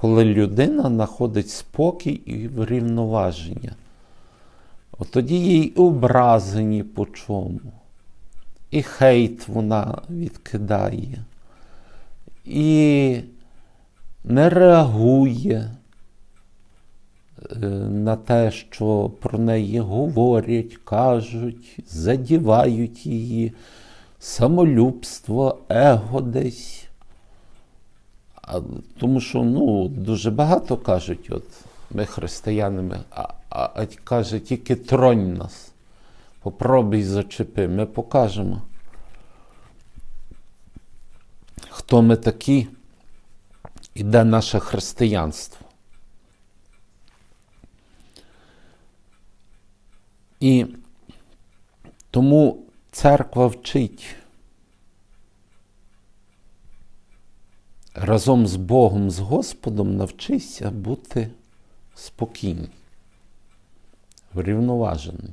коли людина знаходить спокій і врівноваження. От тоді їй образені по чому. І хейт вона відкидає, і не реагує е, на те, що про неї говорять, кажуть, задівають її, самолюбство, его десь. А, тому що ну, дуже багато кажуть, от ми християнами, а, а, а каже, тільки тронь нас. Попробуй зачепи, ми покажемо. Хто ми такі і де наше християнство. І тому церква вчить разом з Богом, з Господом навчися бути спокійним, врівноважений.